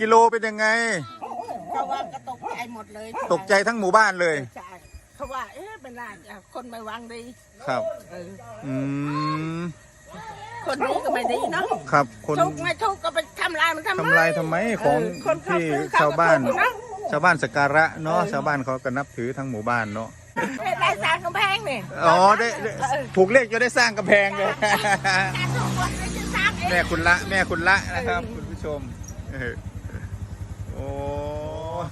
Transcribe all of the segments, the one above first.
กิโลเป็นยังไง เขาว่าก็ตกใจหมดเลยตกใจทั้งหมู่บ้านเลย ใช่เขาว่าเอ๊ะเป็นไรอะคนไม่วางดีครับ เอออืม คนนี้ก็ไม่ดีเนาะครับ คนทุกข์ไม่ทุกข์ก็ไปทำลายมันทำไมทำลายทำไมของเออคนเขาที่ซื้อเขาชาวบ้าน ก็ถูกนะชาวบ้านสกการะเนาะเออชาวบ้านเขาก็นับถือทั้งหมู่บ้านเนาะได้สร้างกำแพงนี่อ๋อได้ได้ถูกเลขจะได้สร้างกำแพงเลยถ้าถูกคนไม่จะสร้างเอง แม่คุณละ แม่คุณละนะครับ คุณผู้ชมเออโอ้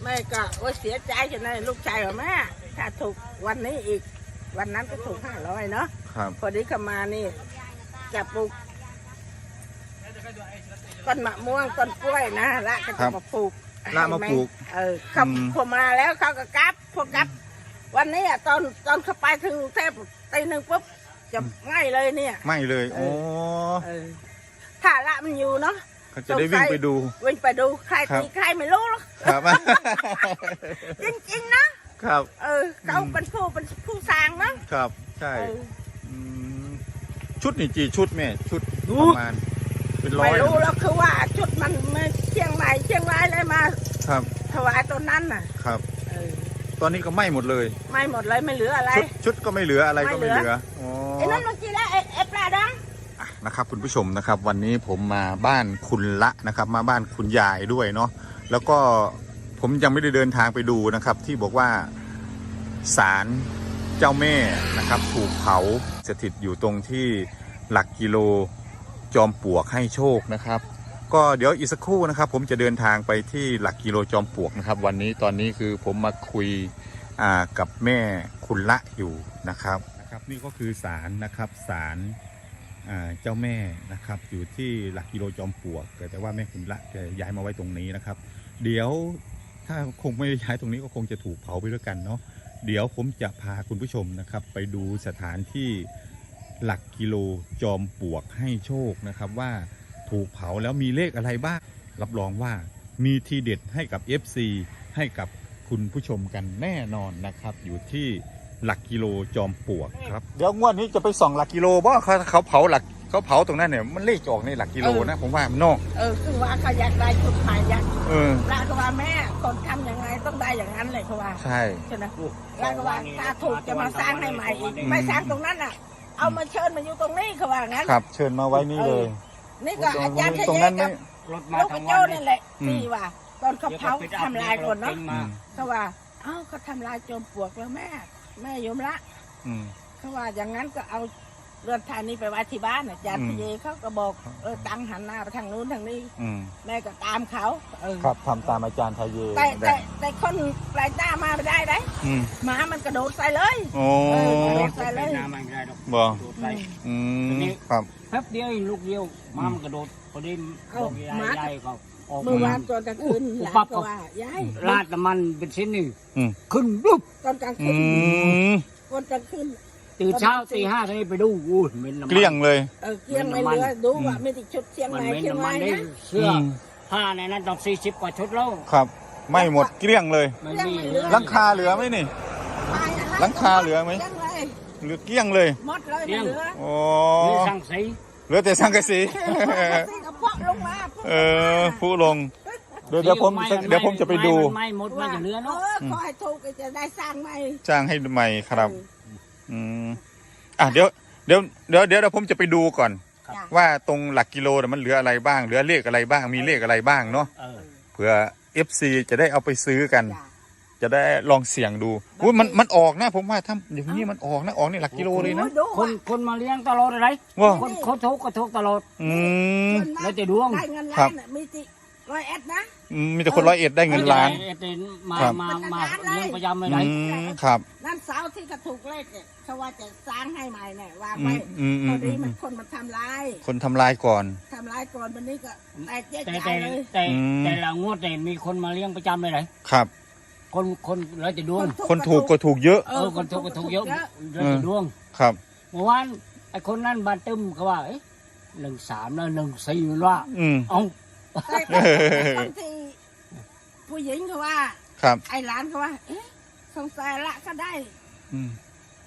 แม่ก็โอ้ยเสียใจจังเลยลูกชายของแม่ถ้าถูกวันนี้อีก วันนั้นก็ถูกห้าร้อยเนาะครับพอดีเขามานี่จะปลูกต้นมะม่วงต้นกล้วยนะละก็ครัจะบมาปลูกละมาปลูก เออเขาอืมพอมาแล้วเขาก็กลับพอกลับ วันนี้อะตอนตอนเขาไปถึงกรุงเทพตีหนึ่งปุ๊บจะง่ายเลยเนี่ย ไม่เลยโอ้เออถ้าละมันอยู่เนาะ เขาจะได้วิ่งไปดู วิ่งไปดูใครครับตีใครไม่รู้หรอกครับ จริงๆนะครับ เออเขาอืม เป็นผู้เป็นผู้สร้างนะครับใช่เออมชุดนี่กี่ชุดแม่ ชุดประมาณเป็นร้อไม่ยรู้แล้วคือว่าชุดมันมาเชียงใหม่เชียงรายเลยมาครับถวายตอนนั้นน่ะครับ เออตอนนี้ก็ไหม้หมดเลย ไม่หมดเลยไม่เหลืออะไร ชุดชุดก็ไม่เหลืออะไรก็ไม่ไม่เหลือเหลืออ๋อไอ้นั่นเมื่อกี้แล้วไอ้ไอ้ปลาด นะครับคุณผู้ชมนะครับ วันนี้ผมมาบ้านคุณละนะครับ มาบ้านคุณยายด้วยเนาะแล้วก็ผมยังไม่ได้เดินทางไปดูนะครับ ที่บอกว่าศาลเจ้าแม่นะครับ ถูกเผาสถิตอยู่ตรงที่หลักกิโลจอมปลวกให้โชคนะครับ ก็เดี๋ยวอีกสักครู่นะครับ ผมจะเดินทางไปที่หลักกิโลจอมปลวกนะครับ วันนี้ตอนนี้คือผมมาคุยอ่ากับแม่คุณละอยู่นะครับนะครับ นี่ก็คือศาลนะครับศาล เจ้าแม่นะครับอยู่ที่หลักกิโลจอมปลวกแต่ว่าแม่คุณละจะย้ายมาไว้ตรงนี้นะครับ เดี๋ยวถ้าคงไม่ย้ายตรงนี้ก็คงจะถูกเผาไปด้วยกันเนาะเดี๋ยวผมจะพาคุณผู้ชมนะครับ ไปดูสถานที่หลักกิโลจอมปลวกให้โชคนะครับ ว่าถูกเผาแล้วมีเลขอะไรบ้างรับรองว่ามีทีเด็ดให้กับ FC ให้กับคุณผู้ชมกันแน่นอนนะครับ อยู่ที่ หลักกิโลจอมปลวกครับ เดี๋ยวงวดนี้จะไปส่องหลักกิโลเพราะเขาเขาเผาหลักเขาเผาตรงนั้นเนี่ยมันเลขจะออกในหลักกิโลนะ ผมว่ามันนอกำเออคือว่าเขาอยากได้ชุดใหม่อยากเออปลาก็ว่าแม่คนทำยังไงต้องได้อย่างนั้นเลยเขาว่าใช่ใช่ไหมปลาก็ว่าถ้าถูกจะมาสร้างให้ใหม่อีกไม่สร้างตรงนั้นอะ เอามาเชิญมาอยู่ตรงนี้เขาว่างั้นครับ เชิญมาไว้นี่เลย นี่ก็อาจารย์ชตรงยนั้นกัไม่บรถมาลูกกทั้ระงโจวันนนั่นแหละอืมที่ว่าตอนเขาเผาทำลายคนเนาะอืมเขาว่าเอ้าเขาทำลายโจมปลวกแล้วแม่ แม่ยมละอืม เขาว่าอย่างนั้นก็เอาเรือนทานนี้ไปไว้ที่บ้านอาจารย์อืม พเยเขาก็บอกเออตั้งหันหน้าไปทางนู้นทางนี้ อืมแม่ก็ตามเขาเออครับทำตามอาจารย์ไทยเยแต่แต่แต่คนปลายตามาไม่ได้ได้อืมหมามันกระโดดใส่เลย โอ้เออใส่เลย น้ำไม่ได้หรอกบ่โดดใส่อืมครับแป๊บเดียวเองลูกเดียวมามันกระโดดพอดีบอกยายยายก็ ออกเมื่อวานตอนกลางคืนหลานปั๊บก็ว่ายายลาดน้ำมันเป็นชิ้นหนึ่งอืม ขึ้นปุ๊บตอนกลางอืคืนมตอนกลางคืนตื่นเช้าตีห้าทีนี้ไปดูอู้เหม็นน้ำมัน เกลี้ยงเลย เออเกียงไม่เหลือดูว่าไม่ติดชุดเชียงมันใหม่เหม็นเชียงน้ำใหมัม่นได้นะเสื้อมผ้าในนั้นต้องสี่สิบกว่าชุดแล้วครับ ไม่หมดเกลี้ยงเลย ไม่มีหลังคาเหลือไหมนี่ตายอะไรหลังคาเหลือไหมเชียงเลยเหลือเกลี้ยงเลย หมดเลยไม่เหลือโอ้มีสังสีเหลือแต่สังกะสีที่กระเพาะลงมาเออผู้ลง เดี๋ยวเดี๋ยวผมเดี๋ยวผมจะไปดูไม่หมดไม่จะเหลือเอเนาะอขอให้ถูกก็จะได้สร้างใหม่จ้างให้ใหม่ครับอืมอะเดี๋ยวเดี๋ยวเดี๋ยวเดี๋ยวผมจะไปดูก่อน จ้ะว่าตรงหลักกิโลน่ะมันเหลืออะไรบ้างเหลือเลขอะไรบ้างมีเลขอะไรบ้างเนาะเออเผื่อ FC จะได้เอาไปซื้อกัน จ้ะ จะได้ลองเสี่ยงดูอุ้ยมันมันออกนะ ผมว่าถ้าอย่างนี้มันออกนะออกนี่หลักกิโลเลยนะโอ้ดูคนคนมาเลี้ยงตลอดอะไรว้าคนเขาทุกข์ก็ทุกข์ตลอดอืมส่นมากแล้วจะดวงได้เงินครัล้าบนน่ะมีติร้อยเอ็ดนะอืมมีแต่คนร้อยเอ็ดได้เงินล้านเอเอมาครับมามาเป็นล้านเลยเลี้ยงประจำเลยอืไหนมครับนั่นเสาที่กระถูกเลขเนี่ยเขาว่าจะสร้างให้ใหม่เนี่ยว่าอืไม่มอืมอืพอมดีอืมันมคนมาทำร้ายคนทำลายก่อนทำร้ายก่อนวันนี้ก็แตกแยกแต่ใจแต่เลยแต่อืมแต่ละงวดแต่มีคนมาเลี้ยงประจำเลยไหนครับ คนคนแล้วจะดวง คนถูกก็ถูกเยอะ เออคนถูกก็ถูกเยอะแล้วจะดวงครับเมื่อวานไอ้คนนั้นบานตึมเขาว่าเอ๊ะหนึ่งสามแล้วหนึ่งสี่มันว่าอืมเอ้าแต่แต่บางทีผู้หญิงเขาว่า ครับ ไอ้หลานเขาว่าเอ๊ะสงสัยละก็ได้อืม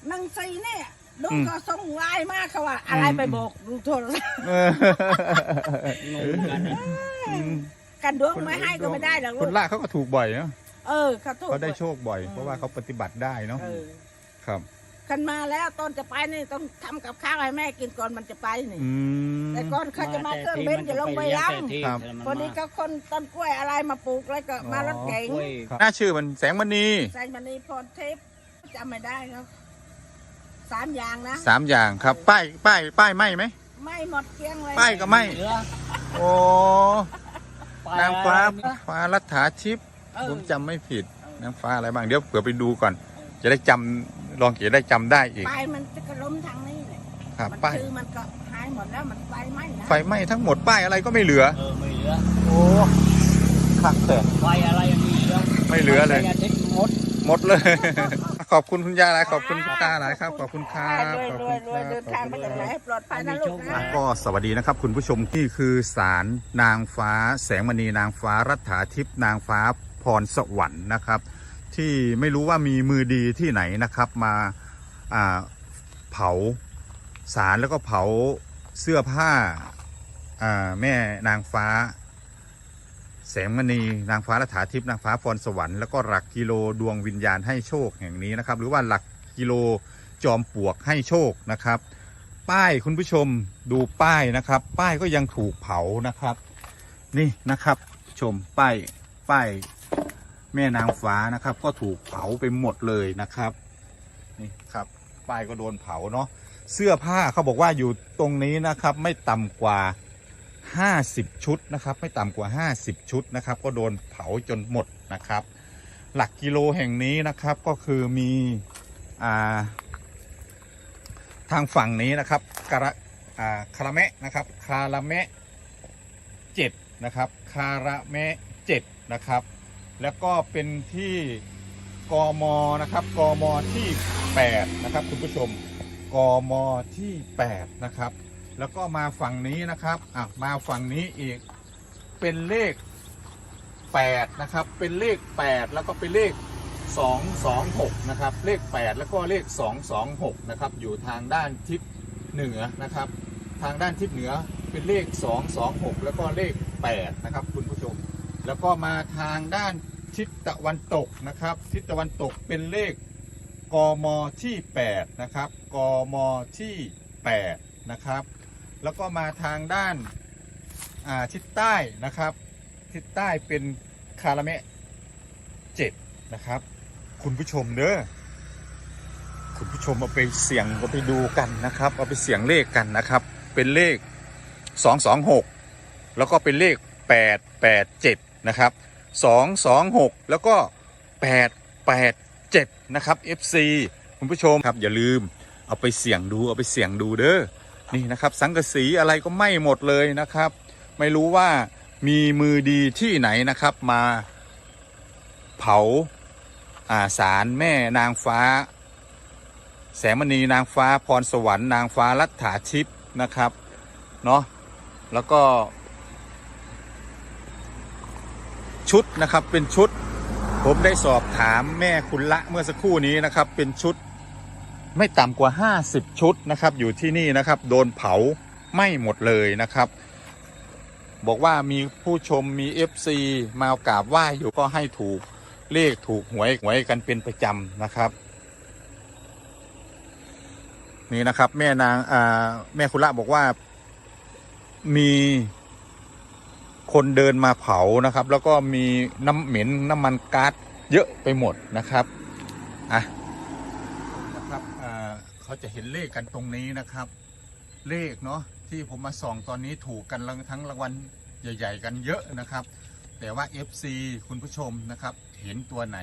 หนังสีเนี่ยดูอืมก็ส่งไลน์มากเขาว่า อะไรอืมไปบอกดูโทรศัพท์เอองงเหมือนกันนะอืมกันดวงไม่ให้ก็ไม่ได้หรอกลูคุณกละเขาก็ถูกบ่อยเนาะ เออเขาถูก เขาได้โชคบ่อยอืมเพราะว่าเขาปฏิบัติได้เนาะเออ ครับคันมาแล้วตอนจะไปนี่ต้องทำกับข้าวให้แม่กินก่อนมันจะไปนี่ อืม แต่ก่อนเขาจะมาเครื่องบินจะลงไปล้ครับำคนนี้ก็คนต้นกล้วยอะไรมาปลูกแล้วก็มารถเก๋งหน้าชื่อมันแสงมณีใส่มันนี่พรทิพย์จำไม่ได้ครับสามอย่างนะ สามอย่างครับ ป้ายป้ายป้ายไหมไหม ไม่หมดเกลี้ยงเลยป้ายก็ไม่เหลือโอ้ไปนางฟ้าอะไรนะฟ้ารัฐาทิพย์เออ ผมจำไม่ผิดนางฟ้าอะไรบ้างเดี๋ยวเผื่อไปดูก่อน จะได้จำลองจะได้จำได้อีก ไปมันจะกระล้มทางนี้เลยครับมันป้ายคือมันก็หายหมดแล้วมันไฟไหม้นะไฟไหม้ทั้งหมดป้ายอะไรก็ไม่เหลือ เออไม่เหลือโอ้คักแต่ไฟอะไรยังมีเหลือไม่เหลือเลย ไฟาทิตย์หมด หมดเลย ขอบคุณคุณยายหลายขอบคุณคุณตาหลายครับ ขอบคุณครับรวยขอบรคุวยณรวยคเดิรับนทางไปจากไหนให้ปลอดภัยนะลูกนะ ก็สวัสดีนะครับคุณผู้ชมที่คือศาลนางฟ้า แสงมณีนางฟ้ารัฐาทิพย์นางฟ้าพ รสวรรค์นะครับ ที่ไม่รู้ว่ามีมือดีที่ไหนนะครับมาเผาสารแล้วก็เผาเสื้อผ้าแม่นางฟ้า แสงมณีนางฟ้ารัฐาทิพย์นางฟ้าพรสวรรค์แล้วก็หลักกิโลดวงวิญญาณให้โชคแห่งนี้นะครับ หรือว่าหลักกิโลจอมปลวกให้โชคนะครับ ป้ายคุณผู้ชมดูป้ายนะครับ ป้ายก็ยังถูกเผานะครับ นี่นะครับชมป้ายป้าย แม่นางฟ้านะครับ ก็ถูกเผาไปหมดเลยนะครับนี่ครับป้ายก็โดนเผาเนาะเสื้อผ้าเขาบอกว่าอยู่ตรงนี้นะครับ ไม่ต่ำกว่า 50 ชุดนะครับ ไม่ต่ำกว่า 50 ชุดนะครับ ก็โดนเผาจนหมดนะครับ หลักกิโลแห่งนี้นะครับก็คือมีอ่าทางฝั่งนี้นะครับกระอ่าคาราเมะนะครับคาราเมะเจ็ดนะครับคาราเมะเจ็ดนะครับ แล้วก็เป็นที่กมนะครับกมที่แปดนะครับ คุณผู้ชมกมที่แปดนะครับ แล้วก็มาฝั่งนี้นะครับอะมาฝั่งนี้อีกเป็นเลขแปดนะครับ เป็นเลขแปดแล้วก็เป็นเลข 226 นะครับ เลข 8 แล้วก็เลข 226 นะครับ อยู่ทางด้านทิศเหนือนะครับ ทางด้านทิศเหนือเป็นเลข 226 แล้วก็เลข 8 นะครับ คุณผู้ชม แล้วก็มาทางด้านทิศตะวันตกนะครับ ทิศตะวันตกเป็นเลขกมที่ 8 นะครับกมที่ 8 นะครับ แล้วก็มาทางด้านาทิศใต้นะครับ ทิศใต้เป็นคาราเมะ7นะครับ คุณผู้ชมเด้อคุณผู้ชมเอาไปเสี่ยงเอาไปดูกันนะครับเอาไปเสี่ยงเลขกันนะครับ เป็นเลข 226 แล้วก็เป็นเลข 887 นะครับ226 แล้วก็ 887 นะครับ FC คุณผู้ชมครับอย่าลืมเอาไปเสี่ยงดูเอาไปเสี่ยงดูเด้อนี่นะครับ สังกะสีอะไรก็ไหม้หมดเลยนะครับ ไม่รู้ว่ามีมือดีที่ไหนนะครับมาเผาอาสารแม่นางฟ้า แสงมณีนางฟ้าพรสวรรค์นางฟ้ารัฐาทิพย์นะครับเนาะแล้วก็ ชุดนะครับเป็นชุด ผมได้สอบถามแม่คุณละเมื่อสักครู่นี้นะครับ เป็นชุดไม่ต่ำกว่า 50 ชุดนะครับ อยู่ที่นี่นะครับ โดนเผาไหม้หมดเลยนะครับ บอกว่ามีผู้ชมมี FC มากราบไหว้อยู่ก็ให้ถูกเลขถูกหวยหวยกันเป็นประจำนะครับนี่นะครับ แม่นางอ่าแม่คุณละบอกว่ามี คนเดินมาเผานะครับ แล้วก็มีน้ำเหม็นน้ำมันก๊าซเยอะไปหมดนะครับอะนะครับอ่าเขาจะเห็นเลขกันตรงนี้นะครับ เลขเนาะที่ผมมาส่องตอนนี้ถูกกันทั้งรางวัลใหญ่ ๆ กันเยอะนะครับ แต่ว่า FC คุณผู้ชมนะครับ เห็นตัวไหน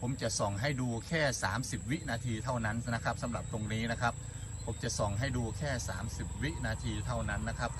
ผมจะส่องให้ดูแค่ 30 วินาทีเท่านั้นนะครับสำหรับตรงนี้นะครับ ผมจะส่องให้ดูแค่ 30 วินาทีเท่านั้นนะครับ